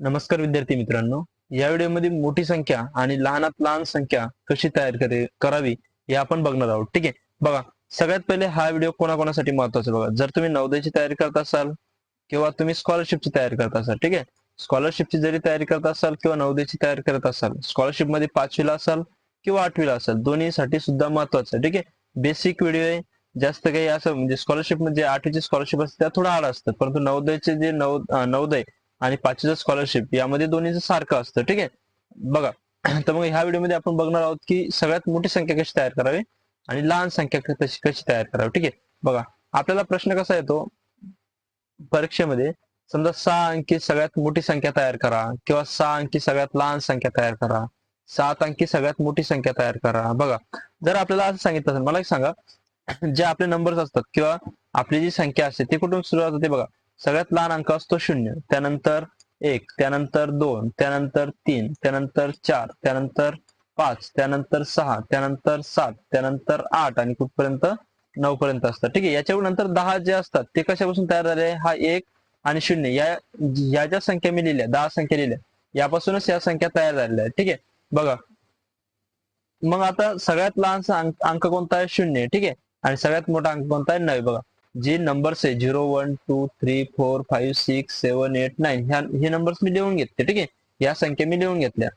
नमस्कार विद्यार्थी मित्रांनो. या व्हिडिओमध्ये मोठी संख्या आणि लहानात लहान संख्या कशी तयार करावी हे आपण बघणार आहोत. ठीक आहे? बघा सगळ्यात पहिले हा व्हिडिओ कोणाकोणासाठी महत्त्वाचा बघा. जर तुम्ही नवोदयची तयारी करत असाल किंवा तुम्ही स्कॉलरशिपची तयारी करत असाल ठीक आहे? स्कॉलरशिपची जरी तयारी करत असाल किंवा नवोदयची तयारी करत असाल स्कॉलरशिपमध्ये पाचवीला असाल किंवा आठवीला असाल दोन्हीसाठी सुद्धा महत्वाचं आहे. ठीक आहे? बेसिक व्हिडिओ आहे. जास्त काही असं म्हणजे स्कॉलरशिप म्हणजे आठवीची स्कॉलरशिप असते त्या थोडं हार्ड असतात परंतु नवोदयचे जे नव नवदय नवोदय आणि पाचवीचं स्कॉलरशिप यामध्ये दोन्हीचं सारखं असतं ठीक आहे? बघा तर मग ह्या व्हिडिओमध्ये आपण बघणार आहोत की सगळ्यात मोठी संख्या कशी तयार करावी आणि लहान संख्या कशी कशी तयार करावी ठीक आहे? बघा आपल्याला प्रश्न कसा येतो? परीक्षेमध्ये समजा सहा अंकी सगळ्यात मोठी संख्या तयार करा किंवा सहा अंकी सगळ्यात लहान संख्या तयार करा सात अंकी सगळ्यात मोठी संख्या तयार करा. बघा जर आपल्याला असं सांगितलं असेल मला एक सांगा जे आपले नंबर्स असतात किंवा आपली जी संख्या असते ती कुठून सुरुवात होते बघा? सगळ्यात लहान अंक असतो शून्य. त्यानंतर एक त्यानंतर दोन त्यानंतर तीन त्यानंतर चार त्यानंतर पाच त्यानंतर सहा त्यानंतर सात त्यानंतर आठ आणि कुठपर्यंत? नऊ पर्यंत असतात ठीक आहे याच्या नंतर दहा जे असतात ते कशापासून तयार झाले? हा एक आणि शून्य. या या ज्या संख्या मी लिहिल्या दहा संख्या लिहिल्या यापासूनच या संख्या तयार झालेल्या आहेत. ठीक आहे बघा. मग आता सगळ्यात लहानसा अंक अंक कोणता आहे? शून्य. ठीक आहे आणि सगळ्यात मोठा अंक कोणता आहे? नऊ. बघा. जे नंबर्स आहे zero one two three four five six seven eight nine ह्या हे नंबर्स मी लिहून घेतले ठीक आहे? या संख्या मी लिहून घेतल्या.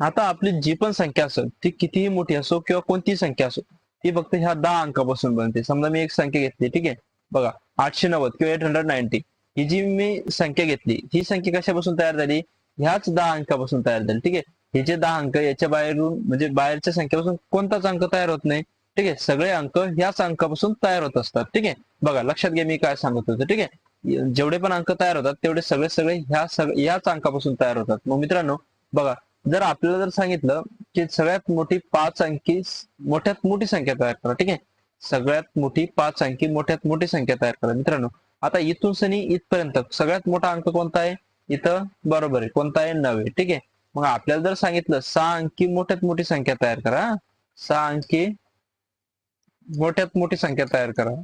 आता आपली जी पण संख्या असेल ती कितीही मोठी असो किंवा कोणतीही संख्या असो ती फक्त ह्या दहा अंकापासून बनते. समजा मी एक संख्या घेतली ठीक आहे? बघा आठशे नव्वद किंवा एट हंड्रेड नाईन्टी ही जी मी संख्या घेतली ही संख्या कशापासून तयार झाली? ह्याच दहा अंकापासून तयार झाली ठीक आहे? हे जे दहा अंक याच्या बाहेरून म्हणजे बाहेरच्या संख्येपासून कोणताच अंक तयार होत नाही. ठीक आहे? सगळे अंक ह्याच अंकापासून तयार होत असतात. ठीक आहे? बघा लक्षात घ्या मी काय सांगत होतो ठीक आहे? जेवढे पण अंक तयार होतात तेवढे सगळे सगळे ह्या सगळे ह्याच अंकापासून तयार होतात. मग मित्रांनो बघा जर आपल्याला जर सांगितलं की सगळ्यात मोठी पाच अंकी मोठ्यात मोठी संख्या तयार करा. ठीक आहे? सगळ्यात मोठी पाच अंकी मोठ्यात मोठी संख्या तयार करा. मित्रांनो आता इथून सनी इथपर्यंत सगळ्यात मोठा अंक कोणता आहे? इथं बरोबर आहे. कोणता आहे? नवे ठीक आहे? मग आपल्याला जर सांगितलं सहा अंकी मोठ्यात मोठी संख्या तयार करा. सहा अंकी मोठ्यात मोठी संख्या तयार करा.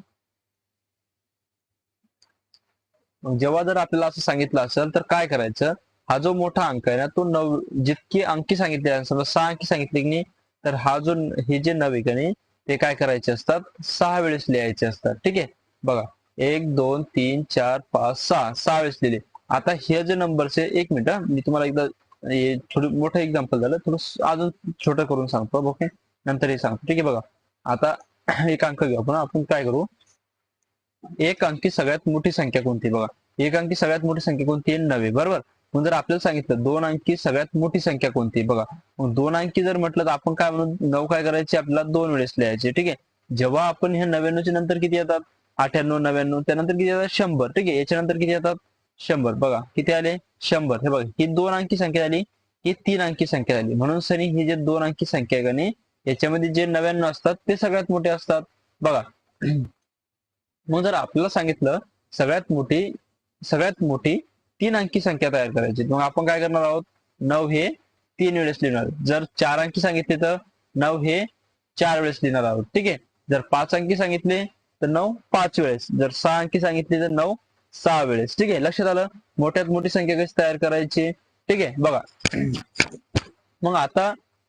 जेव्हा जर आपल्याला असं सांगितलं असेल तर काय करायचं? हा जो मोठा अंक आहे ना तो नव जितकी अंकी सांगितली समजा सहा अंकी सांगितली की नाही तर हा जो हे जे नवे का नाही ते काय करायचे असतात? सहा वेळेस लिहायचे असतात. ठीक आहे? बघा. एक दोन तीन चार पाच सहा. सहा वेळेस लिहिले. आता हे जे नंबर्स आहे एक मिनिट मी तुम्हाला एकदा थोडं मोठं एक्झाम्पल झालं थोडं अजून छोटं करून सांगतो. ओके? नंतर हे सांगतो. ठीक आहे? बघा. आता एक अंक घेऊ आपण. आपण काय करू? एक अंकी सगळ्यात मोठी संख्या कोणती बघा? एक अंकी सगळ्यात मोठी संख्या कोणती? आहे नवे. बरोबर? मग जर आपल्याला सांगितलं दोन अंकी सगळ्यात मोठी संख्या कोणती बघा? दोन अंकी जर म्हटलं तर आपण काय म्हणून नऊ काय करायचे? आपल्याला दोन वेळेस लिहायचे. ठीक आहे? जेव्हा आपण हे नव्याण्णवच्या नंतर किती येतात? अठ्याण्णव नव्याण्णव. त्यानंतर किती येतात? शंभर. ठीक आहे? याच्यानंतर किती येतात? शंभर. बघा. किती आले? शंभर. हे बघा. ही दोन अंकी संख्या आली ही तीन अंकी संख्या झाली. म्हणून सनी ही जे दोन अंकी संख्या आहे का नाही? याच्यामध्ये जे नव्याण्णव असतात ते सगळ्यात मोठे असतात. बघा. मग जर आपल्याला सांगितलं सगळ्यात मोठी सगळ्यात मोठी तीन अंकी संख्या तयार करायची. मग आपण काय करणार आहोत? नऊ हे तीन वेळेस लिहिणार. जर चार अंकी सांगितले तर नऊ हे चार वेळेस लिहिणार आहोत. ठीक आहे? जर पाच अंकी सांगितले तर नऊ पाच वेळेस. जर सहा अंकी सांगितले तर नऊ सहा वेळेस. ठीक आहे? लक्षात आलं? मोठ्यात मोठी संख्या कशी तयार करायची? ठीक आहे? बघा. मग आता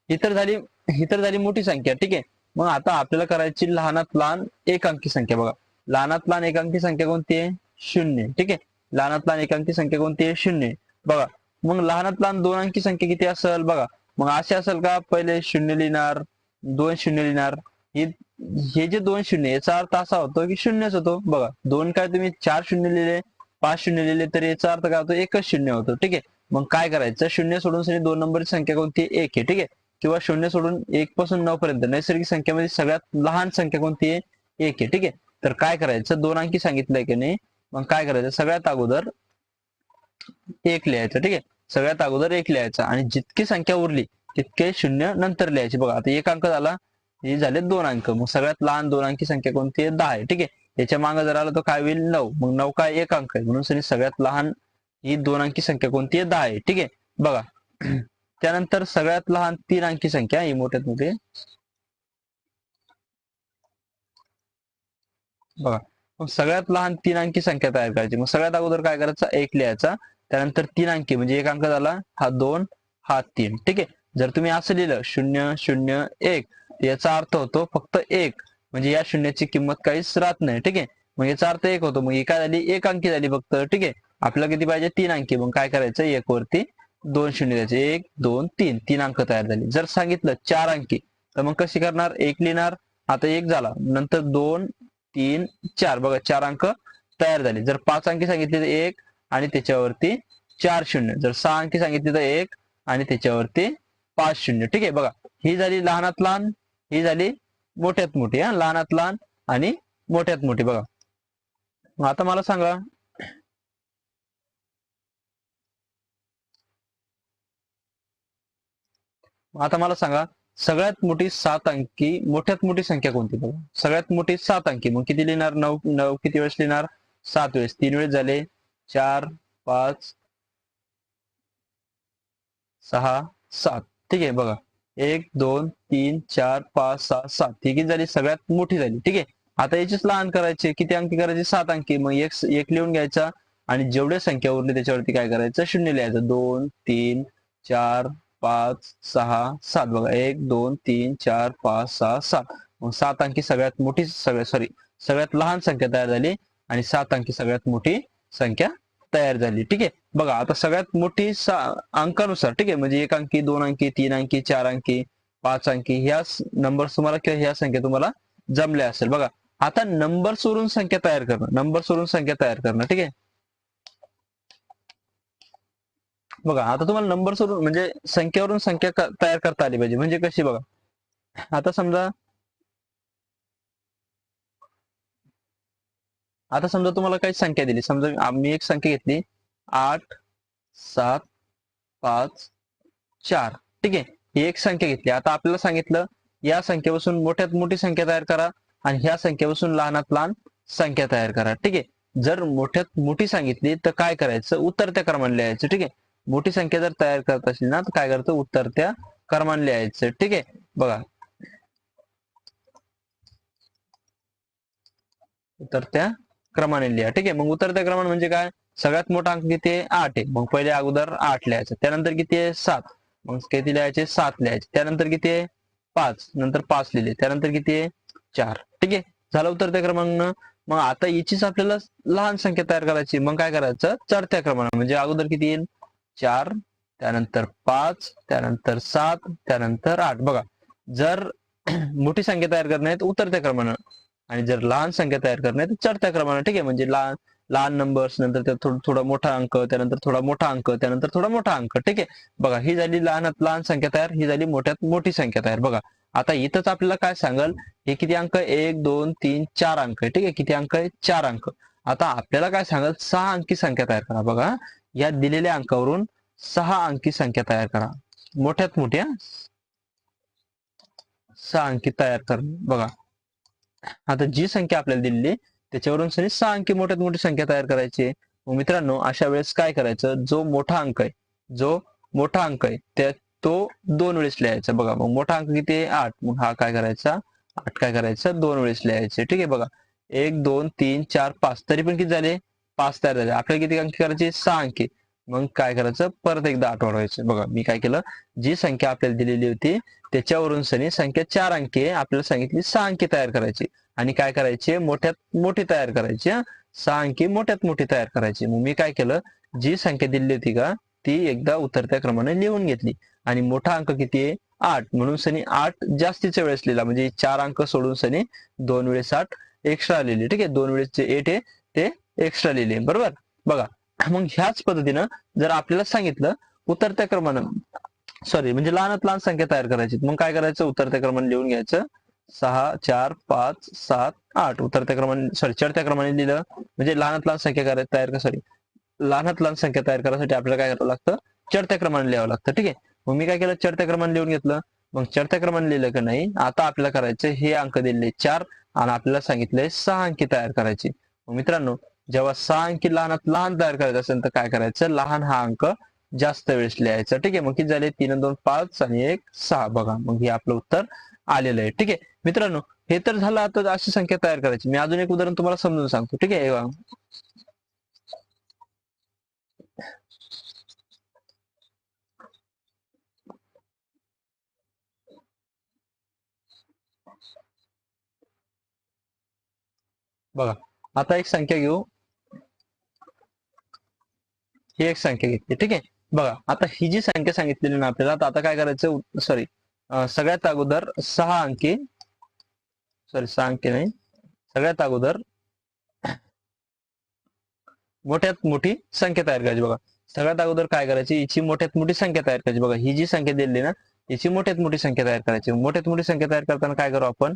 ही तर झाली ही तर झाली मोठी संख्या ठीक आहे. मग आता आपल्याला करायची लहानात लहान एक अंकी संख्या बघा. लहानात लहान एक अंकी संख्या कोणती आहे? शून्य ठीक आहे. लहानात लहान एक अंकी संख्या कोणती आहे? शून्य. बघा मग लहानात लहान दोन अंकी संख्या किती असेल? बघा मग असे असेल का? पहिले शून्य लिहिणार दोन शून्य लिहिणार. हे हे जे दोन शून्य याचा अर्थ असा होतो की शून्यच होतो. बघा दोन काय तुम्ही? चार शून्य लिहिले. पाच शून्य लिहिले तर याचा अर्थ काय होतो? एकच शून्य होतो ठीक आहे. मग काय करायचं? शून्य सोडून दोन नंबरची संख्या कोणती एक आहे ठीक आहे. किंवा शून्य सोडून एक पासून नऊ पर्यंत. नैसर्गिक संख्येमध्ये सगळ्यात लहान संख्या कोणती आहे? एक आहे. ठीक आहे? तर काय करायचं? दोन अंकी सांगितलंय की नाही? मग काय करायचं? सगळ्यात अगोदर एक लिहायचं. ठीक आहे? सगळ्यात अगोदर एक लिहायचं आणि जितकी संख्या उरली तितके शून्य नंतर लिहायचे. बघा आता एक अंक झाला. हे झाले दोन अंक. मग सगळ्यात लहान दोन अंकी संख्या कोणती आहे? दहा आहे. ठीक आहे? याच्या मागे जर आला तर काय होईल? नऊ. मग नऊ काय एक अंक आहे. म्हणून सगळ्यात लहान ही दोन अंकी संख्या कोणती आहे? दहा आहे. ठीक आहे? बघा. त्यानंतर सगळ्यात लहान तीन अंकी संख्या ही मोठ्यात बघा मग सगळ्यात लहान तीन अंकी संख्या तयार करायची. मग सगळ्यात अगोदर काय करायचं? एक लिहायचा. त्यानंतर तीन अंकी म्हणजे एक अंक झाला हा दोन हा तीन. ठीक आहे? जर तुम्ही असं लिहिलं शून्य शून्य एक याचा अर्थ होतो फक्त एक. म्हणजे या शून्याची किंमत काहीच राहत नाही. ठीक आहे? मग याचा अर्थ एक होतो. मग ही काय झाली एक अंकी झाली फक्त. ठीक आहे? आपल्याला किती पाहिजे? तीन अंकी. मग काय करायचं? एक वरती दोन शून्य द्यायचे. एक दोन तीन. तीन अंक तयार झाले. जर सांगितलं चार अंकी तर मग कशी करणार? एक लिहिणार. आता एक झाला. नंतर दोन तीन चार. बघा चार अंक तयार झाले. जर पाच अंकी सांगितले तर एक आणि त्याच्यावरती चार शून्य. जर सहा अंकी सांगितले तर एक आणि त्याच्यावरती पाच शून्य. ठीक आहे बघा. ही झाली लहानात लहान. ही झाली मोठ्यात मोठी. हा लहानात लहान आणि मोठ्यात मोठी. बघा. मग आता मला सांगा मग आता मला सांगा सगळ्यात मोठी सात अंकी मोठ्यात मोठी संख्या कोणती बघा? सगळ्यात मोठी सात अंकी. मग किती लिहिणार? नऊ नऊ किती वेळेस लिहिणार? सात वेळेस. तीन वेळेस झाले चार पाच सहा सात. ठीक आहे बघा. एक दोन तीन चार पाच सहा सात. ही किती झाली? सगळ्यात मोठी झाली. ठीक आहे. आता याचीच लहान करायचे. किती अंकी करायचे? सात अंकी. मग एक एक लिहून घ्यायचा आणि जेवढ्या संख्या उरली त्याच्यावरती काय करायचं? शून्य लिहायचं. दोन तीन चार पाच सहा सात. बघा एक दोन तीन चार पाच सहा सात. मग सात अंकी सगळ्यात मोठी सगळ्या सॉरी सगळ्यात लहान संख्या तयार झाली आणि सात अंकी सगळ्यात मोठी संख्या तयार झाली. ठीक आहे? बघा आता सगळ्यात मोठी अंकानुसार ठीक आहे? म्हणजे एक अंकी दोन अंकी तीन अंकी चार अंकी पाच अंकी ह्या नंबर तुम्हाला किंवा ह्या संख्या तुम्हाला जमल्या असेल. बघा आता नंबर वरून संख्या तयार करणं नंबर वरून संख्या तयार करणं ठीक आहे? बघा आता तुम्हाला नंबर सोडून म्हणजे संख्येवरून संख्या तयार करता आली पाहिजे. म्हणजे कशी बघा? आता समजा आता समजा तुम्हाला काही संख्या दिली. समजा आम्ही एक संख्या घेतली. आठ सात पाच चार. ठीक आहे? ही एक संख्या घेतली. आता आपल्याला सांगितलं या संख्येपासून मोठ्यात मोठी संख्या तयार करा आणि ह्या संख्येपासून लहानात लहान संख्या तयार करा. ठीक आहे? जर मोठ्यात मोठी सांगितली तर काय करायचं? उतरत्या क्रमाने लिहायचं. ठीक आहे? मोठी संख्या जर तयार करत असेल ना तर काय करतो? उत्तर त्या क्रमाने लिहायचं. ठीक आहे? बघा. उतरत्या क्रमाने लिहा. ठीक आहे? मग उतरत्या क्रमाने म्हणजे काय? सगळ्यात मोठा अंक किती आहे? आठ आहे. मग पहिले अगोदर आठ लिहायचं. त्यानंतर किती आहे? सात. मग किती लिहायचे? सात लिहायचे. त्यानंतर किती आहे? पाच. नंतर पाच लिहिले. त्यानंतर किती आहे? चार. ठीक आहे? झालं उतरत्या क्रमांक मग आता याचीच आपल्याला लहान संख्या तयार करायची. मग काय करायचं? चढत्या क्रमाने. म्हणजे अगोदर किती येईल? चार त्यानंतर पाच त्यानंतर सात त्यानंतर आठ. बघा जर मोठी संख्या तयार करणे तर उतरत्या क्रमानं. आणि जर लहान संख्या तयार करणे तर चढत्या क्रमानं. ठीक आहे म्हणजे लहान लहान नंबर्स नंतर थोडा मोठा अंक त्यानंतर थोडा मोठा अंक त्यानंतर थोडा मोठा अंक. ठीक आहे? बघा ही झाली लहानात लहान संख्या तयार ही झाली मोठ्यात मोठी संख्या तयार. बघा आता इथंच आपल्याला काय सांगल? हे किती अंक? एक दोन तीन चार अंक आहे. ठीक आहे? किती अंक आहे? चार अंक. आता आपल्याला काय सांगल? सहा अंकी संख्या तयार करा. बघा या दिलेल्या अंकावरून सहा अंकी संख्या तयार करा. मोठ्यात मोठ्या सहा अंकी तयार कर. बघा. आता जी संख्या आपल्याला दिलेली त्याच्यावरून सनी सहा अंकी मोठ्यात मोठी संख्या तयार करायची. मग मित्रांनो अशा वेळेस काय करायचं? जो मोठा अंक आहे जो मोठा अंक आहे त्या तो दोन वेळेस लिहायचा. बघा मग मोठा अंक किती आहे? आठ. मग हा काय करायचा? आठ काय करायचं? दोन वेळेस लिहायचे. ठीक आहे बघा. एक दोन तीन चार पाच. तरी पण किती झाले? पाच तयार झाले. आपल्याला किती अंकी करायचे? सहा अंकी. मग काय करायचं? परत एकदा आठ व्हायचं. बघा मी काय केलं? जी संख्या आपल्याला दिलेली होती त्याच्यावरून सनी संख्या चार अंकी आहे आपल्याला सांगितली सहा अंकी तयार करायची. आणि काय करायची? मोठ्यात मोठी तयार करायची सहा अंकी मोठ्यात मोठी तयार करायची. मग मी काय केलं? जी संख्या दिली होती का ती एकदा उतरत्या क्रमाने लिहून घेतली. आणि मोठा अंक किती आहे? आठ. म्हणून सनी आठ जास्तीच्या वेळेस लिहिला. म्हणजे चार अंक सोडून सनी दोन वेळेस आठ एक्स्ट्रा लिहिले. ठीक आहे? दोन वेळेस जे एट आहे. ते एक्स्ट्रा लिहिले. बरोबर? बघा मग ह्याच पद्धतीनं जर आपल्याला सांगितलं उतरत्या क्रमानं सॉरी म्हणजे लहानात लहान संख्या तयार करायची. मग काय करायचं? उतरत्या क्रमाने लिहून घ्यायचं. सहा चार पाच सात आठ. उतरत्या क्रमाने सॉरी चढत्या क्रमाने लिहिलं. म्हणजे लहानात लहान संख्या करायला तयार सॉरी लहानात लहान संख्या तयार करायसाठी आपल्याला काय करावं लागतं? चढत्या क्रमाने लिहावं लागतं. ठीक आहे? मग मी काय केलं? चढत्या क्रमाने लिहून घेतलं. मग चढत्या क्रमाने लिहिलं का नाही? आता आपल्याला करायचं हे अंक दिलेले चार आणि आपल्याला सांगितलंय सहा अंकी तयार करायची. मग मित्रांनो जेव्हा सहा अंकी लहानात लहान तयार करायचं असेल तर काय करायचं? लहान हा अंक जास्त वेळेस लिहायचा. ठीक आहे मग किती झाले? तीन दोन पाच आणि एक सहा. बघा मग हे आपलं उत्तर आलेलं आहे. ठीक आहे मित्रांनो हे तर झालं आता अशी संख्या तयार करायची. मी अजून एक उदाहरण तुम्हाला समजून सांगतो. ठीक आहे बघा आता एक संख्या घेऊ. ही एक संख्या घेतली ठीक आहे? बघा आता ही जी संख्या सांगितलेली ना आपल्याला आता काय करायचं? सॉरी सगळ्यात अगोदर सहा अंकी सॉरी सहा अंकी नाही सगळ्यात अगोदर मोठ्यात मोठी संख्या तयार करायची बघा. सगळ्यात अगोदर काय करायची? हिची मोठ्यात मोठी संख्या तयार करायची बघा. ही जी संख्या दिली ना हिची मोठ्यात मोठी संख्या तयार करायची. मोठ्यात मोठी संख्या तयार करताना काय करू आपण?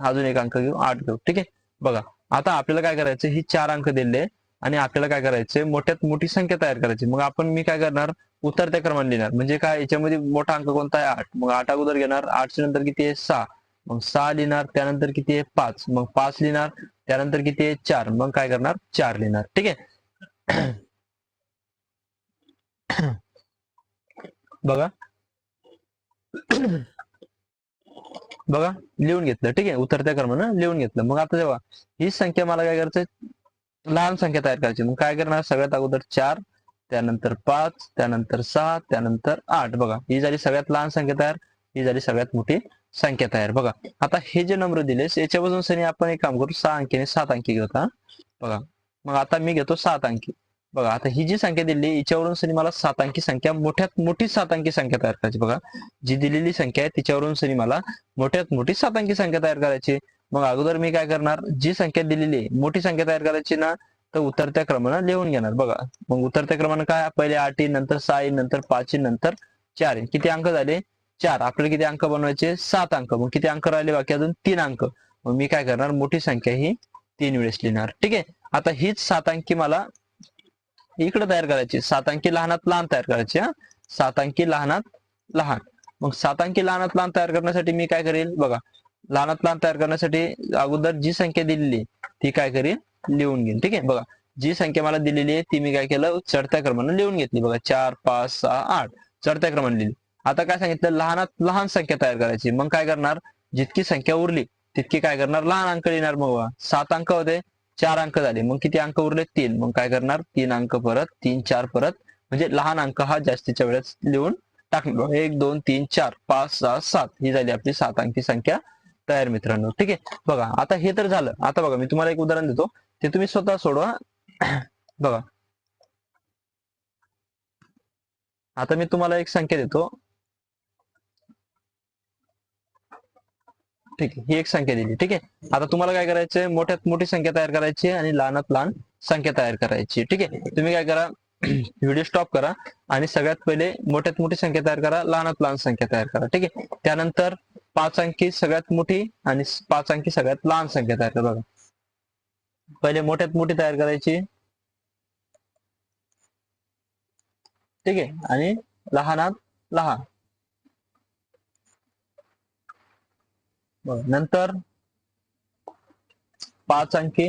अजून एक अंक घेऊ आठ घेऊ ठीक आहे? बघा आता आपल्याला काय करायचं? ही चार अंक दिले. आणि आपल्याला काय करायचे? मोठ्यात मोठी संख्या तयार करायची. मग आपण मी काय करणार? उतरत्या क्रमाने लिहिणार म्हणजे काय? याच्यामध्ये मोठा अंक कोणता आहे? आठ. मग आठ अगोदर घेणार. आठच्या नंतर किती आहे? सहा. मग सहा लिहिणार. त्यानंतर किती आहे? पाच. मग पाच लिहिणार. त्यानंतर किती आहे? चार. मग काय करणार? चार लिहिणार. ठीक आहे? बघा. बघा. लिहून घेतलं. ठीक आहे? उतरत्या क्रमानं लिहून घेतलं. मग आता जेव्हा ही संख्या मला काय करायचं लहान संख्या तयार करायची. मग काय करणार? सगळ्यात अगोदर चार त्यानंतर पाच त्यानंतर सहा त्यानंतर आठ. बघा ही झाली सगळ्यात लहान संख्या तयार ही झाली सगळ्यात मोठी संख्या तयार. बघा आता हे जे नंबर दिले याच्यापासून सनी आपण एक काम करू सहा अंकीने सात अंकी घेऊ बघा मग आता मी घेतो सात अंकी. बघा आता ही जी संख्या दिली हिच्यावरून सनी मला सात अंकी संख्या मोठ्यात मोठी सात अंकी संख्या तयार करायची. बघा जी दिलेली संख्या आहे तिच्यावरून सनी मला मोठ्यात मोठी सात अंकी संख्या तयार करायची. मग अगोदर मी काय करणार? जी संख्या दिलेली आहे मोठी संख्या तयार करायची ना तर उतरत्या क्रमानं लिहून घेणार. बघा मग उतरत्या क्रमानं काय? पहिले आठ येईल नंतर सहा येईल नंतर पाच येईल नंतर चार येईल किती अंक झाले? चार. आपल्याला किती अंक बनवायचे? सात अंक. मग किती अंक राहिले? बाकी अजून तीन अंक. मग मी काय करणार? मोठी संख्या ही तीन वेळेस लिहिणार. ठीक आहे? आता हीच सात अंकी मला इकडे तयार करायची. सात अंकी लहानात लहान तयार करायची हा. सात अंकी लहानात लहान. मग सात अंकी लहानात लहान तयार करण्यासाठी मी काय करेल? बघा. लहानात लहान तयार करण्यासाठी अगोदर जी संख्या दिलेली ती काय करेल? लिहून घेईन. ठीक आहे? बघा. जी संख्या मला दिलेली आहे ती मी काय केलं? चढत्या क्रमाने लिहून घेतली. बघा. चार पाच सहा आठ. चढत्या क्रमाने लिहिली. आता काय सांगितलं? लहानात लहान संख्या तयार करायची. मग काय करणार? जितकी संख्या उरली तितकी काय करणार? लहान अंक लिहिणार. मग सात अंक होते. चार अंक झाले. मग किती अंक उरले? तीन. मग काय करणार? तीन अंक परत तीन चार परत. म्हणजे लहान अंक हा जास्तीच्या वेळेस लिहून टाकणार. एक दोन तीन चार पाच सहा सात. ही झाली आपली सात अंकी संख्या तयार मित्रांनो. ठीक आहे? बघा आता हे तर झालं. आता बघा मी तुम्हाला एक उदाहरण देतो. ते तुम्ही स्वतः सोडवा. बघा. आता मी तुम्हाला एक संख्या देतो. ठीक ही एक संख्या दिली. ठीक आहे. आता तुम्हाला काय करायचंय मोठ्यात मोठी संख्या तयार करायची आणि लहानात लहान संख्या तयार करायची ठीक आहे. तुम्ही काय करा? व्हिडिओ स्टॉप करा आणि सगळ्यात पहिले मोठ्यात मोठी संख्या तयार करा लहानात लहान संख्या तयार करा. ठीक आहे. त्यानंतर पाच अंकी सगळ्यात मोठी आणि पाच अंकी सगळ्यात लहान संख्या तयार करा बघा. पहिले मोठ्यात मोठी तयार करायची. ठीक आहे. आणि लहानात लहान. नंतर पाच अंकी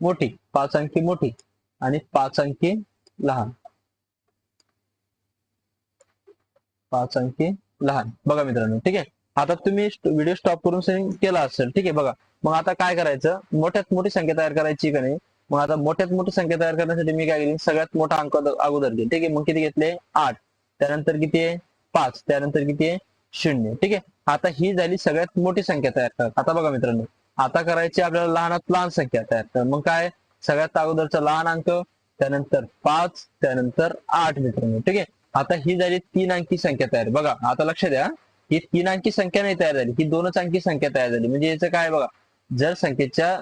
मोठी पाच अंकी मोठी आणि पाच अंकी लहान. पाच अंकी लहान. बघा मित्रांनो ठीक आहे? आता तुम्ही व्हिडिओ स्टॉप करून केला असेल ठीक आहे? बघा मग आता काय करायचं? मोठ्यात मोठी संख्या तयार करायची का नाही? मग आता मोठ्यात मोठी संख्या तयार करण्यासाठी मी काय केली? सगळ्यात मोठा अंक अगोदर घेईल ठीक आहे? मग किती घेतले? आठ. त्यानंतर किती आहे? पाच. त्यानंतर किती आहे? शून्य. ठीक आहे? आता ही झाली सगळ्यात मोठी संख्या तयार कर. आता बघा मित्रांनो आता करायची आपल्याला लहानात लहान संख्या तयार कर. मग काय? सगळ्यात अगोदरचा लहान अंक त्यानंतर पाच त्यानंतर आठ मित्रांनो. ठीक आहे? आता ही झाली तीन अंकी संख्या तयार. बघा आता लक्ष द्या. ही तीन अंकी संख्या नाही तयार झाली. ही दोनच अंकी संख्या तयार झाली. म्हणजे याचं काय बघा? जर संख्येच्या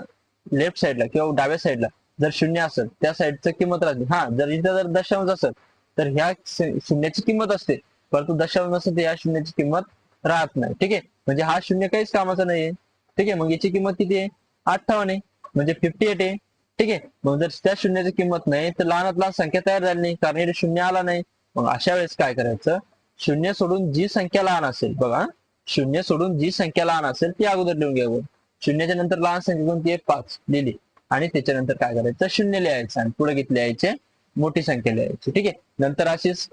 लेफ्ट साईडला किंवा डाव्या साईडला जर शून्य असेल त्या साईडचं किंमत राहते. हा जर इथं जर दशांश असेल तर ह्या शून्याची किंमत असते. परंतु दशांश नसेल तर या शून्याची किंमत राहत नाही. ठीक आहे? म्हणजे हा शून्य काहीच कामाचा नाहीये. ठीक आहे? मग याची किंमत किती आहे? अठ्ठावन्न आहे. म्हणजे फिफ्टी एट आहे. ठीक आहे? मग जर त्या शून्याची किंमत नाही तर लहानात लहान संख्या तयार झाली नाही कारण इथे शून्य आला नाही. मग अशा वेळेस काय करायचं? शून्य सोडून जी संख्या लहान असेल बघा. शून्य सोडून जी संख्या लहान असेल ती अगोदर लिहून घ्यावं शून्याच्या नंतर लहान संख्या कोणती आहे? पाच. लिहिली. आणि त्याच्यानंतर काय करायचं? शून्य लिहायचं आणि पुढे घेत लिहायचे? मोठी संख्या लिहायची. ठीक आहे? नंतर अशीच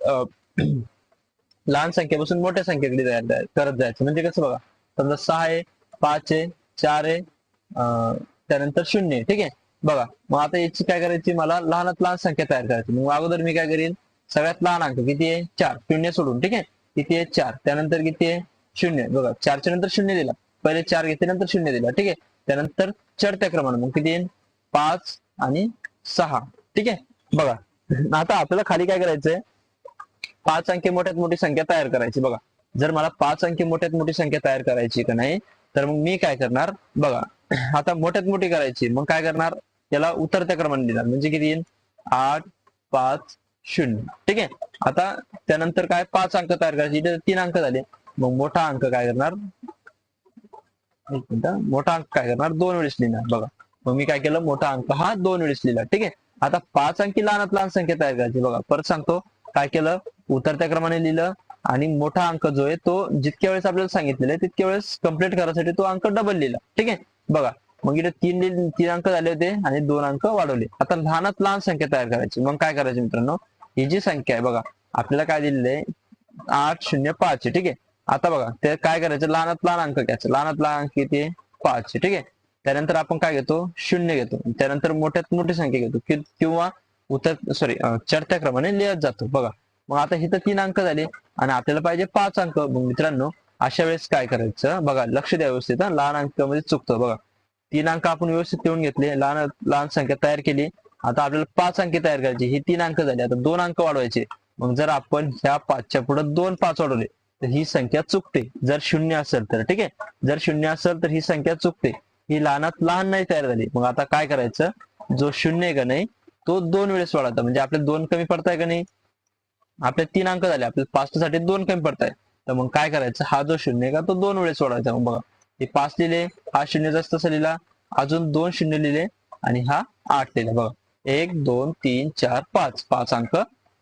लहान संख्येपासून मोठ्या संख्येकडे तयार करत जायचं. म्हणजे कसं बघा समजा सहा आहे पाच आहे चार आहे त्यानंतर शून्य आहे. ठीक आहे? बघा मग आता याची काय करायची? मला लहानात लहान संख्या तयार करायची. मग अगोदर मी काय करीन? सगळ्यात लहान अंक किती आहे? चार. शून्य सोडून. ठीक आहे? किती आहे? चार. त्यानंतर किती आहे? शून्य. बघा चारच्या नंतर शून्य दिला. पहिले चार घेतले नंतर शून्य दिला. ठीक आहे? त्यानंतर चढत्या क्रमाने मग किती येईल पाच आणि सहा. ठीक आहे? बघा आता आपल्याला खाली काय करायचंय? पाच अंकी मोठ्यात मोठी संख्या तयार करायची. बघा जर मला पाच अंकी मोठ्यात मोठी संख्या तयार करायची का नाही तर मग मी काय करणार? बघा आता मोठ्यात मोठी करायची मग काय करणार? याला उतरत्या क्रमाने देणार. म्हणजे किती येईल आठ पाच शून्य. ठीक आहे? आता त्यानंतर काय? पाच अंक तयार करायचे. इथे तीन अंक झाले. मग मोठा अंक काय करणार? एक मिनिट मोठा अंक काय करणार? दोन वेळेस लिहिणार. बघा. मग मी काय केलं? मोठा अंक हा दोन वेळेस लिहिला. ठीक आहे? आता पाच अंकी लहानात लहान संख्या तयार करायची. बघा परत सांगतो. काय केलं? उतरत्या क्रमाने लिहिलं आणि मोठा अंक जो आहे तो जितक्या वेळेस आपल्याला सांगितलेलं आहे तितक्या वेळेस कंप्लीट करायसाठी तो अंक डबल लिहिला. ठीक आहे? बघा मग इथे तीन तीन अंक झाले होते आणि दोन अंक वाढवले. आता लहानात लहान संख्या तयार करायची. मग काय करायची मित्रांनो? ही जी संख्या आहे बघा आपल्याला काय दिलेलं आहे? आठ शून्य पाच ठीक आहे? आता बघा ते काय करायचं? लहानात लहान अंक घ्यायचं. लहानात लहान अंक किती पाच ठीक आहे? त्यानंतर आपण काय घेतो? शून्य घेतो. त्यानंतर मोठ्यात मोठी संख्या घेतो. किंवा उतर सॉरी चढत्या क्रमाने लिहत जातो. बघा मग आता इथं तीन अंक झाले. आणि आपल्याला पाहिजे पाच अंक. मग मित्रांनो अशा वेळेस काय करायचं? बघा लक्ष द्या व्यवस्थित लहान अंकामध्ये चुकतं. बघा तीन अंक आपण व्यवस्थित ठेवून घेतले. लहान लहान संख्या तयार केली. आता आपल्याला पाच अंके तयार करायची. हे तीन अंक झाले. आता दोन अंक वाढवायचे. मग जर आपण ह्या पाचच्या पुढे दोन पाच वाढवले तर ही संख्या चुकते. जर शून्य असेल तर ठीक आहे? जर शून्य असेल तर ही संख्या चुकते. ही लहानात लहान नाही तयार झाली. मग आता काय करायचं? जो शून्य आहे का नाही तो दोन वेळेस वाढवता. म्हणजे आपले दोन कमी पडताय का नाही? आपले तीन अंक झाले. आपले पाच साठी दोन कमी पडताय तर मग काय करायचं? हा जो शून्य का तो दोन वेळेस सोडायचा मग बघा. हे पाच लिहिले हा शून्य जास्त तसा लिहिला अजून दोन शून्य लिहिले आणि हा आठ लिहिला. बघा. एक दोन तीन चार पाच. पाच अंक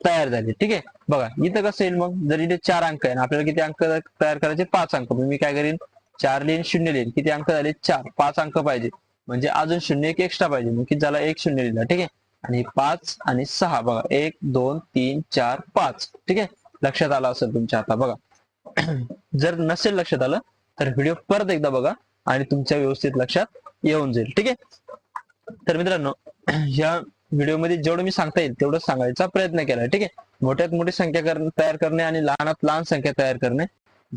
तयार झाले. ठीक आहे? बघा. इथं कसं येईल मग? जर इथे चार अंक आहे आपल्याला किती अंक तयार करायचे? पाच अंक. मग मी काय करीन? चार लिहिन शून्य लिहीन. किती अंक झाले? चार. पाच अंक पाहिजे. म्हणजे अजून शून्य एक एक्स्ट्रा पाहिजे. मग किती झाला? एक शून्य लिहिला. ठीक आहे? आणि पाच आणि सहा बघा. एक दोन तीन चार पाच. ठीक आहे? लक्षात आलं असेल तुमच्या आता. बघा. जर नसेल लक्षात आलं तर व्हिडिओ परत एकदा बघा आणि तुमच्या व्यवस्थित लक्षात येऊन जाईल. ठीक आहे? तर मित्रांनो या व्हिडिओमध्ये जेवढं मी सांगता येईल तेवढं सांगायचा प्रयत्न केला. ठीक आहे? मोठ्यात मोठी संख्या तयार करणे आणि लहानात लहान संख्या तयार करणे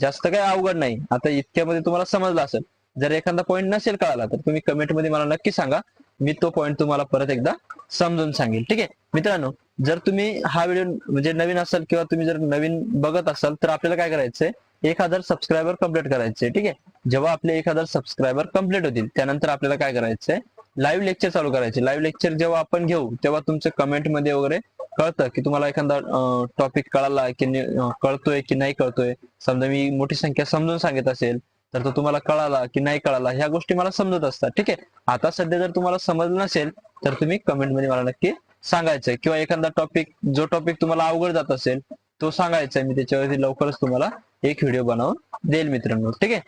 जास्त काही अवघड नाही. आता इतक्यामध्ये तुम्हाला समजलं असेल. जर एखादा पॉईंट नसेल कळाला तर तुम्ही कमेंटमध्ये मला नक्की सांगा. मी तो पॉईंट तुम्हाला परत एकदा समजून सांगेल ठीक आहे? मित्रांनो जर तुम्ही हा व्हिडिओ म्हणजे नवीन असाल किंवा तुम्ही जर नवीन बघत असाल तर आपल्याला काय करायचंय? एक हजार सबस्क्रायबर कंप्लीट करायचे ठीक आहे? जेव्हा आपले एक हजार सबस्क्रायबर कंप्लीट होतील त्यानंतर आपल्याला काय करायचंय? लाईव्ह लेक्चर चालू करायचे. लाईव्ह लेक्चर जेव्हा आपण घेऊ तेव्हा तुमच्या कमेंटमध्ये वगैरे कळतं की तुम्हाला एखादा टॉपिक कळाला की कळतोय की नाही कळतोय. समजा मी मोठी संख्या समजून सांगत असेल तर तो तुम्हाला कळाला की नाही कळाला ह्या गोष्टी मला समजत असतात. ठीक आहे? आता सध्या जर तुम्हाला समजलं नसेल तर तुम्ही कमेंटमध्ये मला नक्की सांगायचंय किंवा एखादा टॉपिक जो टॉपिक तुम्हाला अवघड जात असेल तो सांगायचा मी त्याच्यावरती लवकरच तुम्हाला एक व्हिडिओ बनवून देईल मित्रांनो. ठीक आहे?